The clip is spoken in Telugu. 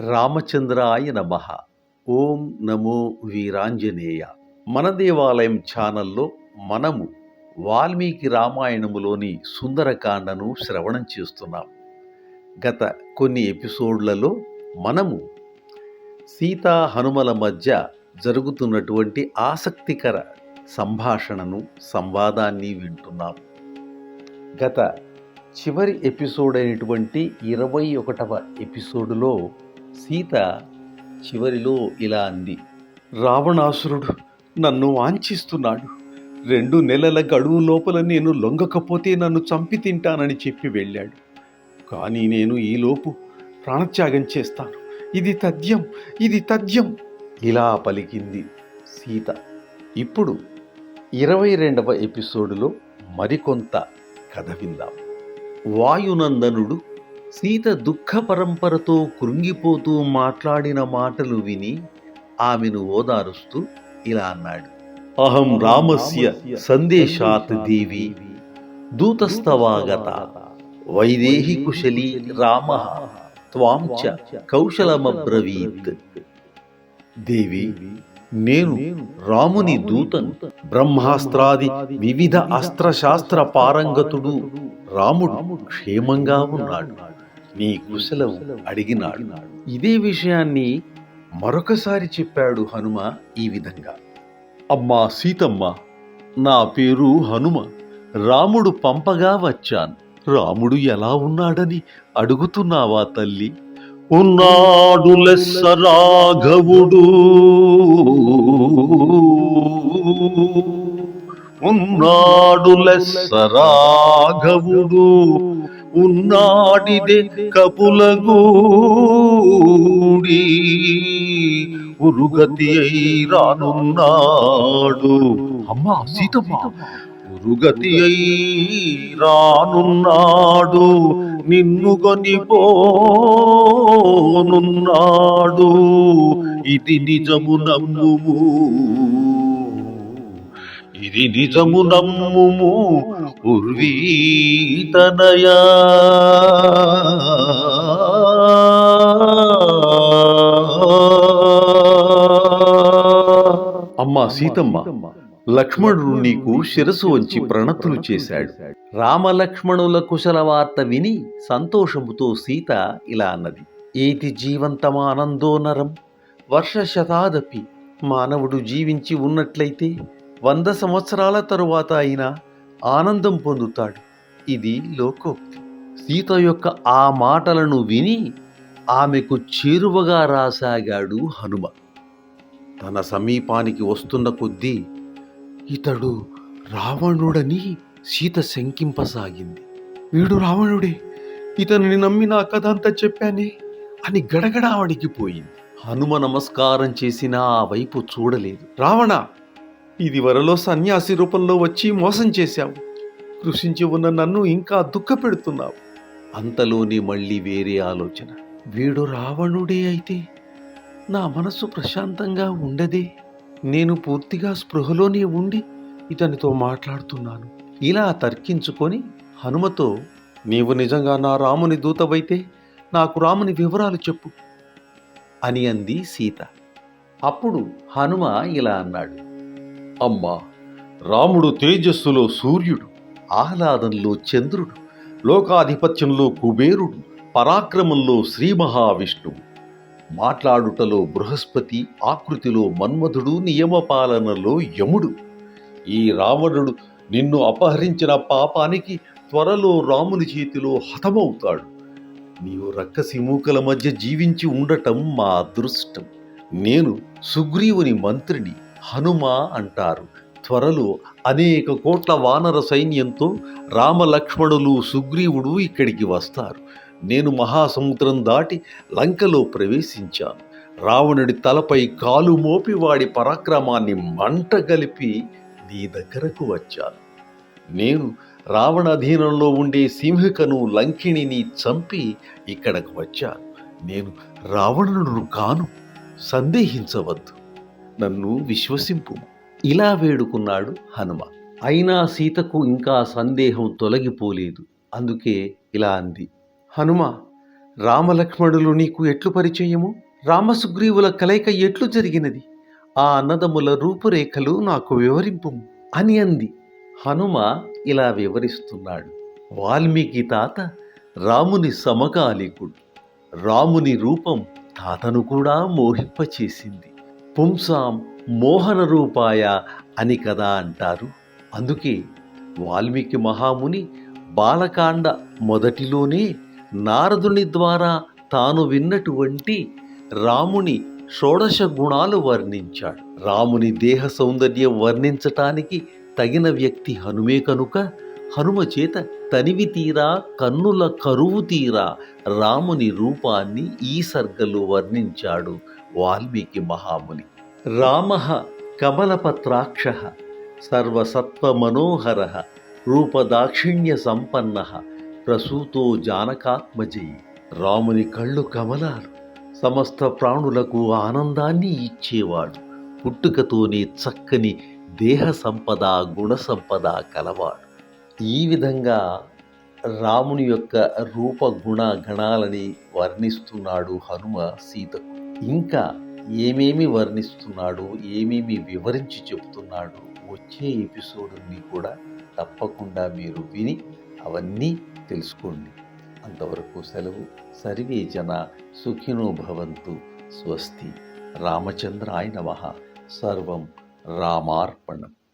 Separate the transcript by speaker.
Speaker 1: రామచంద్రాయ నమ. ఓం నమో వీరాంజనేయ. మన దేవాలయం ఛానల్లో మనము వాల్మీకి రామాయణములోని సుందరకాండను శ్రవణం చేస్తున్నాం. గత కొన్ని ఎపిసోడ్లలో మనము సీతా హనుమల మధ్య జరుగుతున్నటువంటి ఆసక్తికర సంభాషణను సంవాదాన్ని వింటున్నాం. గత చివరి ఎపిసోడ్ అయినటువంటి ఇరవై ఒకటవ ఎపిసోడులో సీత చివరిలో ఇలా అంది. రావణాసురుడు నన్ను వాంఛిస్తున్నాడు. రెండు నెలల గడువు లోపల నేను లొంగకపోతే నన్ను చంపి తింటానని చెప్పి వెళ్ళాడు. కానీ నేను ఈలోపు ప్రాణత్యాగం చేస్తాను. ఇది తథ్యం ఇది తథ్యం. ఇలా పలికింది సీత. ఇప్పుడు ఇరవై రెండవ ఎపిసోడులో మరికొంత కథ విందాం. వాయునందనుడు సీత దుఃఖ పరంపరతో కృంగిపోతూ మాట్లాడిన మాటలు విని ఆమెను ఓదారుస్తూ ఇలా అన్నాడు. అహం రామస్య సందేశాత్ దేవి దూతస్తవాగత వైదేహి కుశలి రామ త్వాం చ కౌశలమబ్రవీత్. దేవి నేను రాముని దూతను బ్రహ్మాస్త్రాది వివిధ అస్త్రశాస్త్ర పారంగతుడు రాముడు క్షేమంగా ఉన్నాడు. నీ కుశలం అడిగినాడు. ఇదే విషయాన్ని మరొకసారి చెప్పాడు హనుమ ఈ విధంగా. అమ్మా సీతమ్మ నా పేరు హనుమ. రాముడు పంపగా వచ్చాను. రాముడు ఎలా ఉన్నాడని అడుగుతున్నావా తల్లి? ఉన్నాడు లెస్స రాఘవుడు ఉన్నాడు లెస్స రాఘవుడు ఉన్నాడిదే కపులగూడి. ఉరుగతి అయి రానున్నాడు. అమ్మా సీతమ్మ. ఉరుగతి అయి రానున్నాడు నిన్ను కొనిపోనున్నాడు. ఇది నిజము నమ్ముము. ఇది నిజము నమ్ముము. ఉర్వీతనయా. అమ్మా సీతమ్మ. లక్ష్మణుడు నీకు శిరసు వంచి ప్రణతులు చేశాడు. రామలక్ష్మణుల కుశల వార్త విని సంతోషముతో సీత ఇలా అన్నది. ఏతి జీవంతమానందో నరం వర్ష శతాదపి మానవుడు జీవించి ఉన్నట్లయితే వంద సంవత్సరాల తరువాత అయినా ఆనందం పొందుతాడు. ఇది లోకోక్తి. సీత యొక్క ఆ మాటలను విని ఆమెకు చేరువగా రాసాగాడు హనుమ. తన సమీపానికి వస్తున్న కొద్దీ ఇతడు రావణుడని సీత శంకింపసాగింది. వీడు రావణుడే ఇతనిని నమ్మి నా కథ అంతా చెప్పానే అని గడగడావడికి పోయింది. హనుమ నమస్కారం చేసిన ఆ వైపు చూడలేదు. రావణ ఇది వరలో సన్యాసి రూపంలో వచ్చి మోసం చేశావు. కృషించి ఉన్న నన్ను ఇంకా దుఃఖ పెడుతున్నావు. అంతలోనే మళ్ళీ వేరే ఆలోచన. వీడు రావణుడే అయితే నా మనసు ప్రశాంతంగా ఉండదే? నేను పూర్తిగా స్పృహలోనే ఉండి ఇతనితో మాట్లాడుతున్నాను. ఇలా తర్కించుకొని హనుమతో నీవు నిజంగా నా రాముని దూతవైతే నాకు రాముని వివరాలు చెప్పు అని అంది సీత. అప్పుడు హనుమ ఇలా అన్నాడు అమ్మా రాముడు తేజస్సులో సూర్యుడు ఆహ్లాదంలో చంద్రుడు లోకాధిపత్యంలో కుబేరుడు పరాక్రమంలో శ్రీ మహావిష్ణువు మాట్లాడుటలో బృహస్పతి ఆకృతిలో మన్మధుడు నియమపాలనలో యముడు. ఈ రావణుడు నిన్ను అపహరించిన పాపానికి త్వరలో రాముని చేతిలో హతమవుతాడు. నీవు రక్కసిమూకల మధ్య జీవించి ఉండటం మా అదృష్టం. నేను సుగ్రీవుని మంత్రిని హనుమ అంటారు. త్వరలో అనేక కోట్ల వానర సైన్యంతో రామలక్ష్మణులు సుగ్రీవుడు ఇక్కడికి వస్తారు. నేను మహాసముద్రం దాటి లంకలో ప్రవేశించాను. రావణుడి తలపై కాలు మోపి వాడి పరాక్రమాన్ని మంట కలిపి నీ దగ్గరకు వచ్చాను. నేను రావణ అధీనంలో ఉండే సింహికను లంకిణిని చంపి ఇక్కడకు వచ్చాను. నేను రావణుడు కాను సందేహించవద్దు. నన్ను విశ్వసింపు. ఇలా వేడుకున్నాడు హనుమ అయినా సీతకు ఇంకా సందేహం తొలగిపోలేదు. అందుకే ఇలా అంది. హనుమ రామలక్ష్మణులు నీకు ఎట్లు పరిచయము? రామసుగ్రీవుల కలయిక ఎట్లు జరిగినది? ఆ అన్నదముల రూపురేఖలు నాకు వివరింపు అని అంది. హనుమ ఇలా వివరిస్తున్నాడు. వాల్మీకి తాత రాముని సమకాలికుడు. రాముని రూపం తాతను కూడా మోహింపచేసింది. పుంసాం మోహన రూపాయ అని కదా అంటారు. అందుకే వాల్మీకి మహాముని బాలకాండ మొదటిలోనే నారదుని ద్వారా తాను విన్నటువంటి రాముని షోడశ గుణాలు వర్ణించాడు. రాముని దేహ సౌందర్యం వర్ణించటానికి తగిన వ్యక్తి హనుమే కనుక హనుమ చేత తనివి తీరా కన్నుల కరువు తీరా రాముని రూపాన్ని ఈ సర్గలో వర్ణించాడు వాల్మీకి మహాముని. రామ కమలపత్రాక్ష సర్వసత్వమనోహర రూపదాక్షిణ్య సంపన్న ప్రసూతో జానకాత్మజై రాముని కళ్ళు కమలాలు సమస్త ప్రాణులకు ఆనందాన్ని ఇచ్చేవాడు. పుట్టుకతోనే చక్కని దేహ సంపద గుణ సంపద కలవాడు. ఈ విధంగా రాముని యొక్క రూప గుణ గణాలని వర్ణిస్తున్నాడు హనుమ సీతకు. ఇంకా ఏమేమి వర్ణిస్తున్నాడు ఏమేమి వివరించి చెబుతున్నాడు వచ్చే ఎపిసోడ్ని కూడా తప్పకుండా మీరు విని అవన్నీ తెలుసుకోండి. అంతవరకు సెలవు. సర్వే జన సుఖినో భవంతు. స్వస్తి. రామచంద్రాయ నమ. సర్వం రామార్పణం.